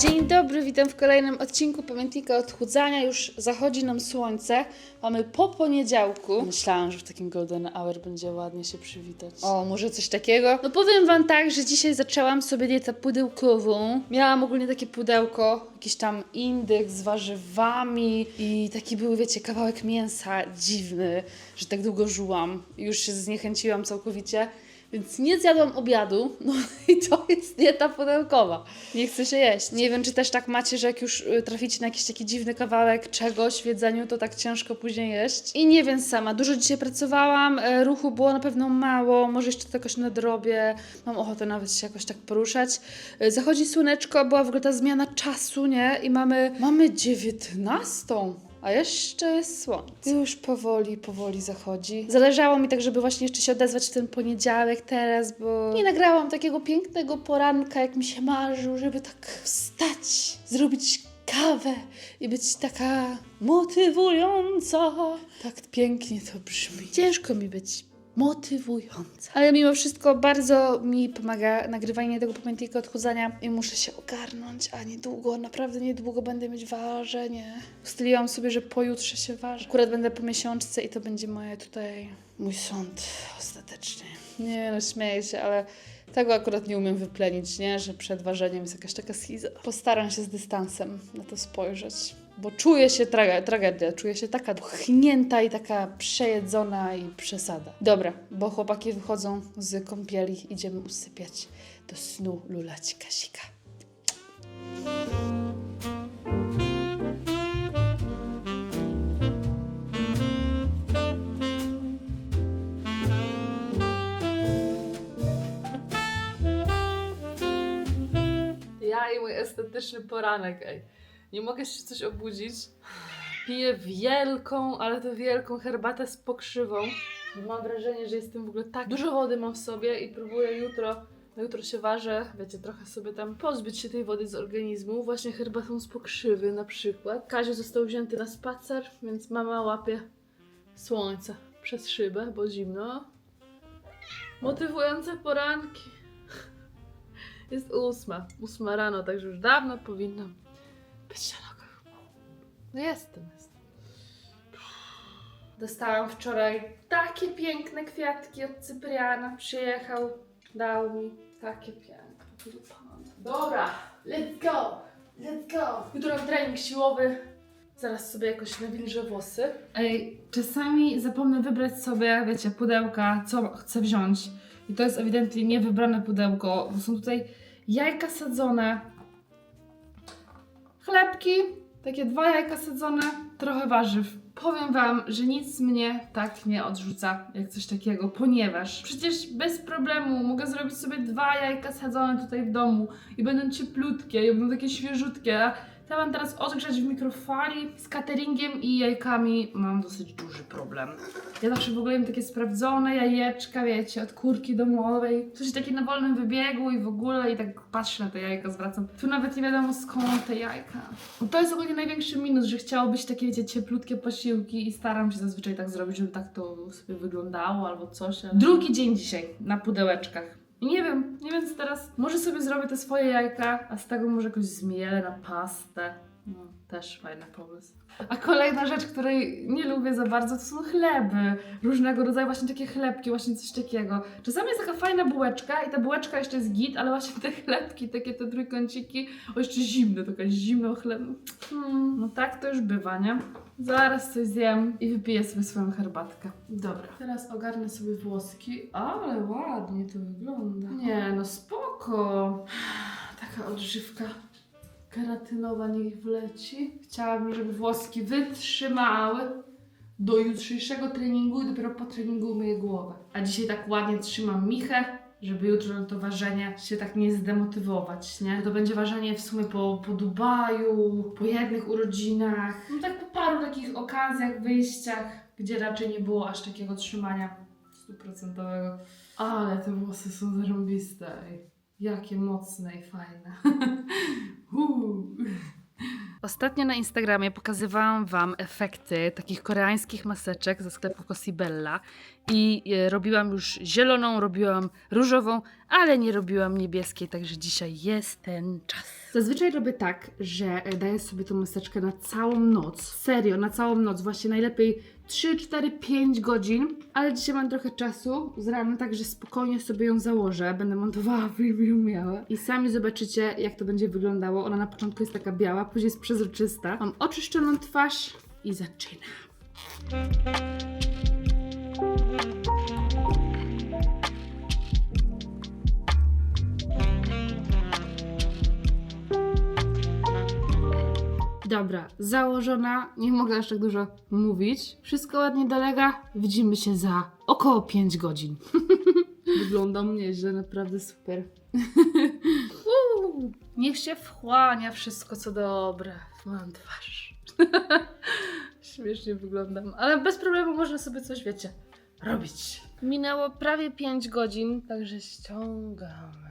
Dzień dobry, witam w kolejnym odcinku Pamiętnika Odchudzania. Już zachodzi nam słońce. Mamy po poniedziałku. Myślałam, że w takim golden hour będzie ładnie się przywitać. O, może coś takiego? No powiem wam tak, że dzisiaj zaczęłam sobie dietę pudełkową. Miałam ogólnie takie pudełko, jakiś tam indyk z warzywami i taki był, wiecie, kawałek mięsa dziwny, że tak długo żułam. Już się zniechęciłam całkowicie. Więc nie zjadłam obiadu, no i to jest dieta pudełkowa. Nie chce się jeść. Nie wiem, czy też tak macie, że jak już y, traficie na jakiś taki dziwny kawałek czegoś w jedzeniu, to tak ciężko później jeść. I nie wiem sama, dużo dzisiaj pracowałam, e, ruchu było na pewno mało, może jeszcze to jakoś nadrobię, mam ochotę nawet się jakoś tak poruszać. E, Zachodzi słoneczko, była w ogóle ta zmiana czasu, nie? I mamy, mamy dziewiętnastą. A jeszcze jest słońce. Już powoli, powoli zachodzi. Zależało mi tak, żeby właśnie jeszcze się odezwać w ten poniedziałek teraz, bo nie nagrałam takiego pięknego poranka, jak mi się marzył, żeby tak wstać, zrobić kawę i być taka motywująca. Tak pięknie to brzmi. Ciężko mi być motywująca. Ale mimo wszystko bardzo mi pomaga nagrywanie tego pamiętnika odchudzania i muszę się ogarnąć, a niedługo, naprawdę niedługo będę mieć ważenie. Ustaliłam sobie, że pojutrze się waży. Akurat będę po miesiączce i to będzie moje tutaj, mój sąd ostateczny. Nie no, śmieję się, ale tego akurat nie umiem wyplenić, nie? Że przed ważeniem jest jakaś taka schiza. Postaram się z dystansem na to spojrzeć. Bo czuję się tragedia, czuję się taka chnięta i taka przejedzona i przesada. Dobra, bo chłopaki wychodzą z kąpieli, idziemy usypiać do snu lulać Kasika. Ja i mój estetyczny poranek, ej. Nie mogę się coś obudzić. Piję wielką, ale to wielką herbatę z pokrzywą. Mam wrażenie, że jestem w ogóle tak... Dużo wody mam w sobie i próbuję jutro, no jutro się ważę, wiecie, trochę sobie tam pozbyć się tej wody z organizmu. Właśnie herbatą z pokrzywy na przykład. Kaziu został wzięty na spacer, więc mama łapie słońce przez szybę, bo zimno. Motywujące poranki. Jest ósma. Ósma rano, także już dawno powinnam na nogach. No jestem, jestem. Dostałam wczoraj takie piękne kwiatki od Cypriana. Przyjechał, dał mi takie piękne. Dobra, let's go, let's go. Jutro trening siłowy. Zaraz sobie jakoś nawilżę włosy. Ej, czasami zapomnę wybrać sobie, wiecie, pudełka, co chcę wziąć. I to jest ewidentnie niewybrane pudełko, bo są tutaj jajka sadzone, chlebki, takie dwa jajka sadzone, trochę warzyw. Powiem Wam, że nic mnie tak nie odrzuca jak coś takiego, ponieważ przecież bez problemu mogę zrobić sobie dwa jajka sadzone tutaj w domu i będą cieplutkie, i będą takie świeżutkie. Mam teraz odgrzać w mikrofali z cateringiem i jajkami. Mam dosyć duży problem. Ja zawsze w ogóle jem takie sprawdzone jajeczka, wiecie, od kurki domowej. Coś takie na wolnym wybiegu i w ogóle i tak patrzę na te jajka, zwracam. Tu nawet nie wiadomo skąd te jajka. To jest ogólnie największy minus, że chciałoby się takie, wiecie, cieplutkie posiłki i staram się zazwyczaj tak zrobić, żeby tak to sobie wyglądało albo coś. Ale... Drugi dzień dzisiaj na pudełeczkach. I nie wiem, nie wiem co teraz. Może sobie zrobię te swoje jajka, a z tego może jakoś zmielę na pastę. Też fajny pomysł. A kolejna rzecz, której nie lubię za bardzo, to są chleby. Różnego rodzaju, właśnie takie chlebki, właśnie coś takiego. Czasami jest taka fajna bułeczka i ta bułeczka jeszcze jest git, ale właśnie te chlebki, takie te trójkąciki, o jeszcze zimne, taka zimno chleb. Hmm, no tak to już bywa, nie? Zaraz coś zjem i wypiję sobie swoją herbatkę. Dobra. Teraz ogarnę sobie włoski. Ale ładnie to wygląda. Nie, no spoko. Taka odżywka keratynowa niech wleci. Chciałabym, żeby włoski wytrzymały do jutrzejszego treningu i dopiero po treningu myję głowę. A dzisiaj tak ładnie trzymam michę, żeby jutro na to ważenie się tak nie zdemotywować, nie? To będzie ważenie w sumie po, po Dubaju, po jednych urodzinach, no tak po paru takich okazjach, wyjściach, gdzie raczej nie było aż takiego trzymania stuprocentowego. Ale te włosy są zarąbiste. ej. Jakie mocne i fajne. Ostatnio na Instagramie pokazywałam Wam efekty takich koreańskich maseczek ze sklepu Cosibella i e, robiłam już zieloną, robiłam różową, ale nie robiłam niebieskiej, także dzisiaj jest ten czas. Zazwyczaj robię tak, że e, daję sobie tą maseczkę na całą noc. Serio, na całą noc. Właśnie najlepiej 3, 4, 5 godzin. Ale dzisiaj mam trochę czasu z rana, także spokojnie sobie ją założę. Będę montowała premium miała. I sami zobaczycie, jak to będzie wyglądało. Ona na początku jest taka biała, później jest przezroczysta. Mam oczyszczoną twarz i zaczynam. Dobra, założona, nie mogę aż tak dużo mówić. Wszystko ładnie dolega. Widzimy się za około 5 godzin. Wyglądam nieźle, naprawdę super. Niech się wchłania wszystko, co dobre w moją twarz. Śmiesznie wyglądam, ale bez problemu można sobie coś, wiecie, robić. Minęło prawie 5 godzin, także ściągamy.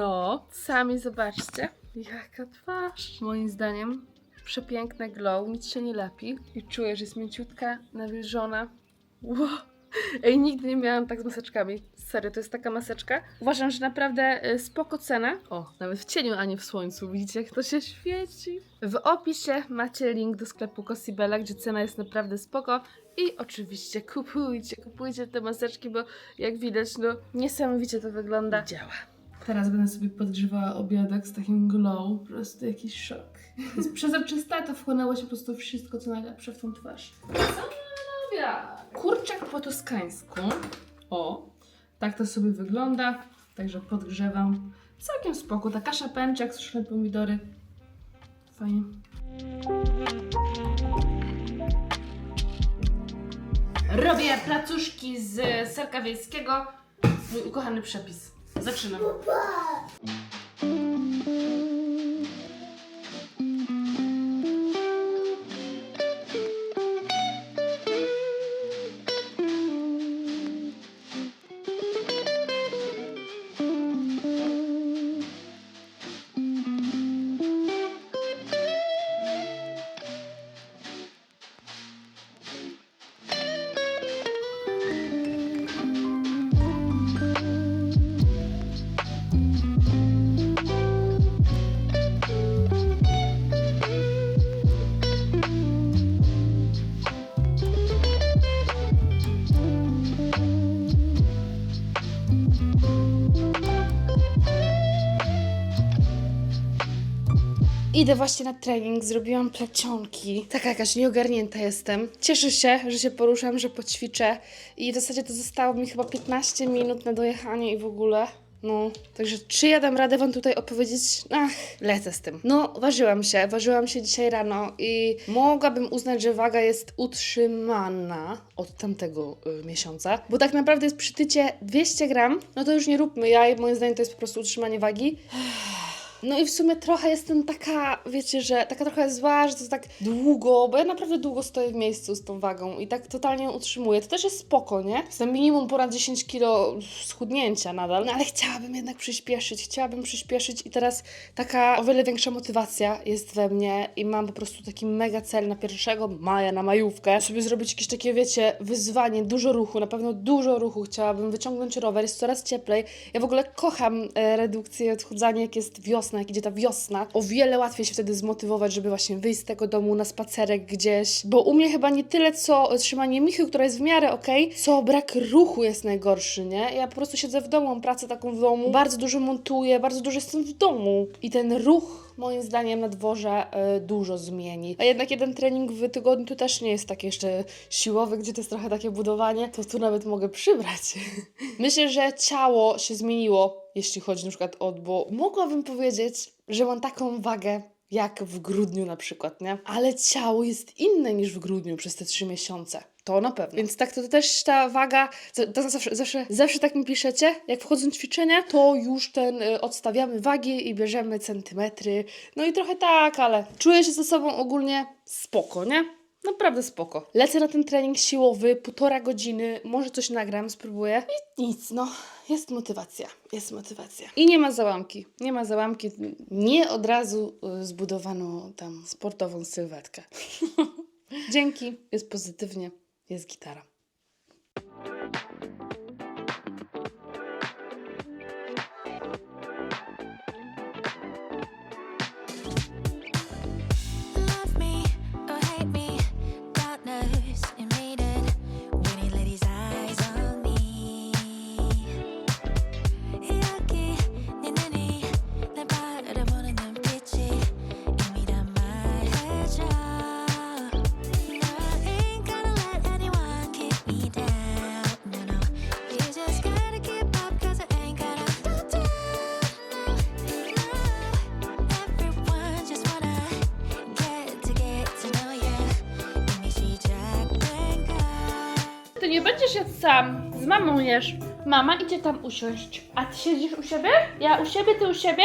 No, sami zobaczcie, jaka twarz. Moim zdaniem przepiękne glow, nic się nie lepi. I czuję, że jest mięciutka, nawilżona. Wow. Ej, nigdy nie miałam tak z maseczkami. Serio, to jest taka maseczka. Uważam, że naprawdę y, spoko cena. O, nawet w cieniu, a nie w słońcu. Widzicie, jak to się świeci? W opisie macie link do sklepu Cosibella, gdzie cena jest naprawdę spoko. I oczywiście kupujcie, kupujcie te maseczki, bo jak widać, no niesamowicie to wygląda. Działa. Teraz będę sobie podgrzewała obiadek z takim glow. Po prostu jakiś szok. Jest przezroczysta, to wchłonęło się po prostu wszystko, co najlepsze w tą twarz. Obiad. Kurczak po toskańsku. O, tak to sobie wygląda. Także podgrzewam. Całkiem spoko. Ta kasza pęczek, suszone pomidory. Fajnie. Robię placuszki z serka wiejskiego. Mój ukochany przepis. Zaczynam. Idę właśnie na trening, zrobiłam plecionki. Taka jakaś nieogarnięta jestem. Cieszę się, że się poruszam, że poćwiczę. I w zasadzie to zostało mi chyba 15 minut na dojechanie i w ogóle. No, także czy ja dam radę Wam tutaj opowiedzieć? Ach, lecę z tym. No, ważyłam się, ważyłam się dzisiaj rano i mogłabym uznać, że waga jest utrzymana od tamtego y, miesiąca, bo tak naprawdę jest przy tycie 200 gram, no to już nie róbmy jaj, moim zdaniem to jest po prostu utrzymanie wagi. No i w sumie trochę jestem taka, wiecie, że taka trochę zła, że to tak długo, bo ja naprawdę długo stoję w miejscu z tą wagą i tak totalnie utrzymuję. To też jest spoko, nie? Jestem minimum ponad 10 kilo schudnięcia nadal, no ale chciałabym jednak przyspieszyć, chciałabym przyspieszyć i teraz taka o wiele większa motywacja jest we mnie i mam po prostu taki mega cel na 1 maja, na majówkę, sobie zrobić jakieś takie, wiecie, wyzwanie, dużo ruchu, na pewno dużo ruchu. Chciałabym wyciągnąć rower, jest coraz cieplej. Ja w ogóle kocham e, redukcję odchudzanie, jak jest wiosna, jak idzie ta wiosna. O wiele łatwiej się wtedy zmotywować, żeby właśnie wyjść z tego domu na spacerek gdzieś. Bo u mnie chyba nie tyle co trzymanie michy, która jest w miarę okej, co brak ruchu jest najgorszy, nie? Ja po prostu siedzę w domu, mam pracę taką w domu, bardzo dużo montuję, bardzo dużo jestem w domu. I ten ruch moim zdaniem na dworze y, dużo zmieni. A jednak jeden trening w tygodniu też nie jest taki jeszcze siłowy, gdzie to jest trochę takie budowanie, to tu nawet mogę przybrać. Myślę, że ciało się zmieniło, jeśli chodzi na przykład o, bo mogłabym powiedzieć, że mam taką wagę jak w grudniu na przykład, nie? Ale ciało jest inne niż w grudniu przez te trzy miesiące. To na pewno. Więc tak to też ta waga, to zawsze, zawsze, zawsze tak mi piszecie, jak wchodzą ćwiczenia, to już ten y, odstawiamy wagi i bierzemy centymetry. No i trochę tak, ale czuję się ze sobą ogólnie spoko, nie? Naprawdę spoko. Lecę na ten trening siłowy, półtora godziny, może coś nagram, spróbuję. I nic, no, jest motywacja, jest motywacja. I nie ma załamki, nie ma załamki. Nie od razu y, zbudowano tam sportową sylwetkę. Dzięki, jest pozytywnie, jest gitara. Jadł sam. Z mamą jesz. Mama idzie tam usiąść. A ty siedzisz u siebie? Ja u siebie, ty u siebie?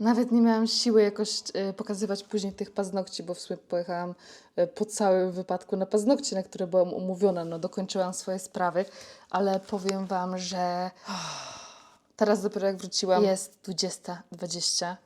Nawet nie miałam siły jakoś e, pokazywać później tych paznokci, bo w sumie pojechałam e, po całym wypadku na paznokcie, na które byłam umówiona. No, dokończyłam swoje sprawy, ale powiem Wam, że teraz dopiero jak wróciłam, jest 20.20.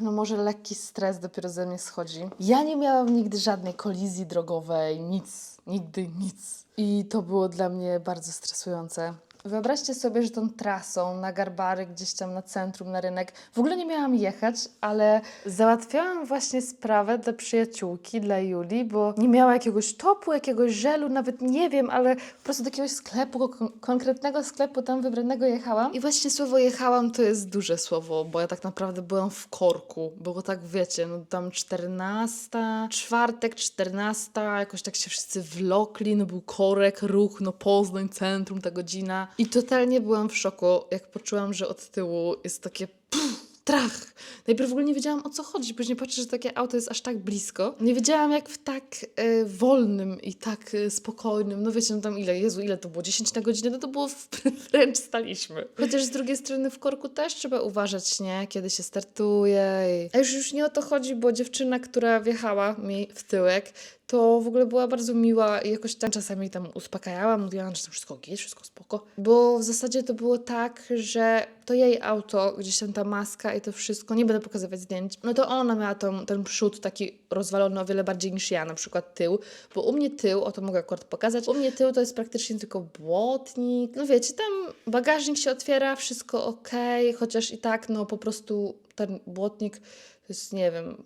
No może lekki stres dopiero ze mnie schodzi. Ja nie miałam nigdy żadnej kolizji drogowej, nic, nigdy nic. I to było dla mnie bardzo stresujące. Wyobraźcie sobie, że tą trasą na Garbary, gdzieś tam na centrum, na rynek, w ogóle nie miałam jechać, ale załatwiałam właśnie sprawę dla przyjaciółki, dla Julii, bo nie miała jakiegoś topu, jakiegoś żelu, nawet nie wiem, ale po prostu do jakiegoś sklepu, kon- konkretnego sklepu tam wybranego jechałam. I właśnie słowo jechałam to jest duże słowo, bo ja tak naprawdę byłam w korku. Było tak, wiecie, no tam 14, czwartek, 14, jakoś tak się wszyscy wlokli, no był korek, ruch, no Poznań, centrum, ta godzina. I totalnie byłam w szoku, jak poczułam, że od tyłu jest takie pff, strach. Najpierw w ogóle nie wiedziałam o co chodzi, później patrzę, że takie auto jest aż tak blisko. Nie wiedziałam jak w tak e, wolnym i tak e, spokojnym, no wiecie, no tam ile, Jezu, ile to było? 10 na godzinę? No to było w, wręcz staliśmy. Chociaż z drugiej strony w korku też trzeba uważać, nie? Kiedy się startuje. I... A już, już nie o to chodzi, bo dziewczyna, która wjechała mi w tyłek, to w ogóle była bardzo miła i jakoś tam czasami tam uspokajała, mówiła, że to wszystko ok, wszystko spoko. Bo w zasadzie to było tak, że to jej auto, gdzieś tam ta maska i to wszystko, nie będę pokazywać zdjęć, no to ona miała tą, ten przód taki rozwalony o wiele bardziej niż ja, na przykład tył, bo u mnie tył, o to mogę akurat pokazać, u mnie tył to jest praktycznie tylko błotnik, no wiecie, tam bagażnik się otwiera, wszystko ok, chociaż i tak, no po prostu ten błotnik to jest, nie wiem,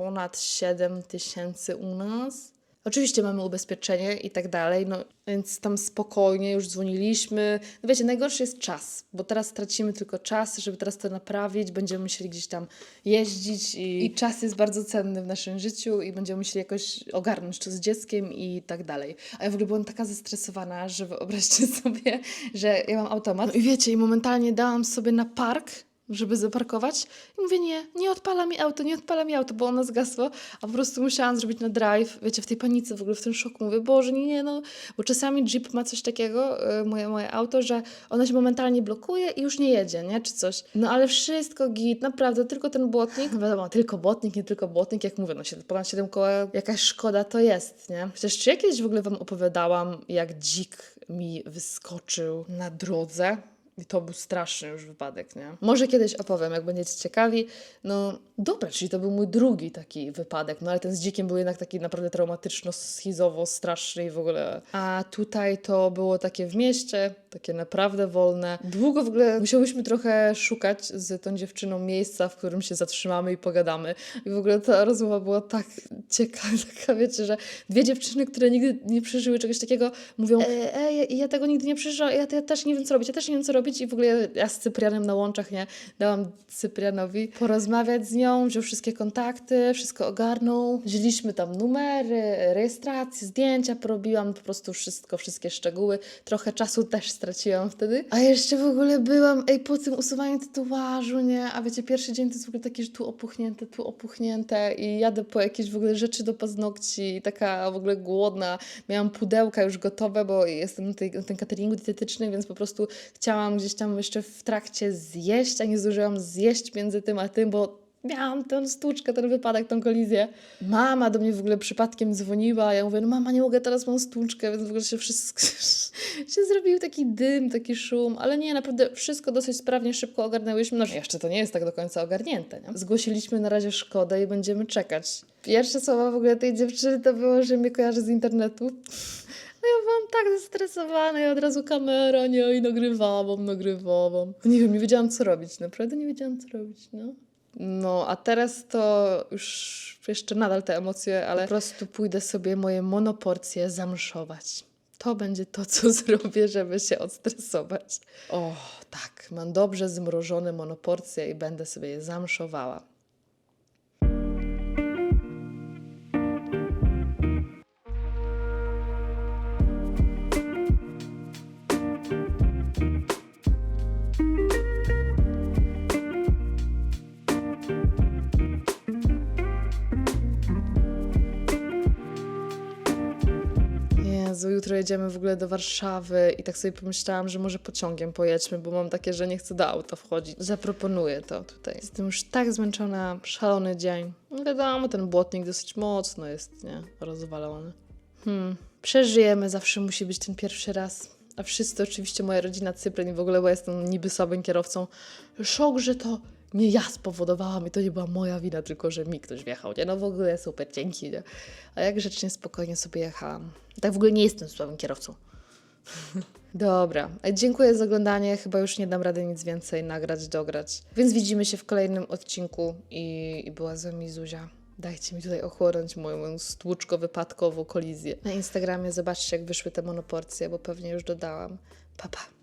ponad 7 tysięcy u nas. Oczywiście mamy ubezpieczenie i tak dalej, no więc tam spokojnie już dzwoniliśmy. No wiecie, najgorszy jest czas, bo teraz stracimy tylko czas, żeby teraz to naprawić, będziemy musieli gdzieś tam jeździć i, i czas jest bardzo cenny w naszym życiu i będziemy musieli jakoś ogarnąć to z dzieckiem i tak dalej. A ja w ogóle byłam taka zestresowana, że wyobraźcie sobie, że ja mam automat no i wiecie, i momentalnie dałam sobie na park, żeby zaparkować. I mówię, nie, nie odpala mi auto, nie odpala mi auto, bo ono zgasło, a po prostu musiałam zrobić na drive. Wiecie, w tej panice, w ogóle w tym szoku mówię, Boże, nie, nie, no, bo czasami Jeep ma coś takiego, y, moje, moje auto, że ono się momentalnie blokuje i już nie jedzie, nie, czy coś. No ale wszystko git, naprawdę, tylko ten błotnik, wiadomo, tylko błotnik, nie tylko błotnik, jak mówię, no ponad 7 koła, jakaś szkoda to jest, nie. Chociaż czy ja kiedyś w ogóle Wam opowiadałam, jak dzik mi wyskoczył na drodze? I to był straszny już wypadek, nie? Może kiedyś opowiem, jak będziecie ciekawi. No dobra, czyli to był mój drugi taki wypadek, no ale ten z dzikiem był jednak taki naprawdę traumatyczno-schizowo, straszny i w ogóle. A tutaj to było takie w mieście, takie naprawdę wolne. Długo w ogóle musiałyśmy trochę szukać z tą dziewczyną miejsca, w którym się zatrzymamy i pogadamy. I w ogóle ta rozmowa była tak ciekawa, taka wiecie, że dwie dziewczyny, które nigdy nie przeżyły czegoś takiego, mówią, e, e, ja- tego nigdy nie przeżyłam, ja, ja też nie wiem co robić, ja też nie wiem co robić i w ogóle ja, ja z Cyprianem na łączach, nie, dałam Cyprianowi porozmawiać z nią, wziął wszystkie kontakty, wszystko ogarnął, wzięliśmy tam numery, rejestrację, zdjęcia porobiłam, po prostu wszystko, wszystkie szczegóły, trochę czasu też straciłam wtedy, a jeszcze w ogóle byłam, ej, po tym usuwaniu tatuażu, nie, a wiecie, pierwszy dzień to jest w ogóle takie, że tu opuchnięte, tu opuchnięte i jadę po jakieś w ogóle rzeczy do paznokci, taka w ogóle głodna, miałam pudełka już gotowe, bo jestem na, tej, na cateringu dietetycznym, więc po prostu chciałam gdzieś tam jeszcze w trakcie zjeść, a nie zdążyłam zjeść między tym a tym, bo miałam tę stłuczkę, ten wypadek, tą kolizję. Mama do mnie w ogóle przypadkiem dzwoniła, ja mówię, no mama, nie mogę, teraz mam stłuczkę, więc w ogóle się wszystko, się zrobił taki dym, taki szum, ale nie, naprawdę wszystko dosyć sprawnie, szybko ogarnęłyśmy. No jeszcze to nie jest tak do końca ogarnięte, nie? Zgłosiliśmy na razie szkodę i będziemy czekać. Pierwsze słowa w ogóle tej dziewczyny to było, że mnie kojarzy z internetu. No ja byłam tak zestresowana i od razu kamera, nie, i nagrywałam, nagrywałam. Nie wiem, nie wiedziałam co robić, naprawdę nie wiedziałam co robić, no. No, a teraz to już jeszcze nadal te emocje, ale po prostu pójdę sobie moje monoporcje zamszować. To będzie to, co zrobię, żeby się odstresować. O, tak, mam dobrze zmrożone monoporcje i będę sobie je zamszowała. Jutro jedziemy w ogóle do Warszawy i tak sobie pomyślałam, że może pociągiem pojedźmy, bo mam takie, że nie chcę do auta wchodzić. Zaproponuję to tutaj. Jestem już tak zmęczona, szalony dzień. No Wiadomo, ten błotnik dosyć mocno jest, nie? Rozwalony. Hmm. Przeżyjemy, zawsze musi być ten pierwszy raz. A wszyscy, oczywiście moja rodzina Cypryn i w ogóle, bo jestem niby słabym kierowcą. Szok, że to nie ja spowodowałam i to nie była moja wina, tylko że mi ktoś wjechał. Nie? No w ogóle super, dzięki. Nie? A jak grzecznie, spokojnie sobie jechałam. Tak w ogóle nie jestem słabym kierowcą. Dobra, dziękuję za oglądanie. Chyba już nie dam rady nic więcej nagrać, dograć. Więc widzimy się w kolejnym odcinku i, i była z wami Zuzia. Dajcie mi tutaj ochłonąć moją, moją stłuczko-wypadkową kolizję. Na Instagramie zobaczcie, jak wyszły te monoporcje, bo pewnie już dodałam. Pa, pa.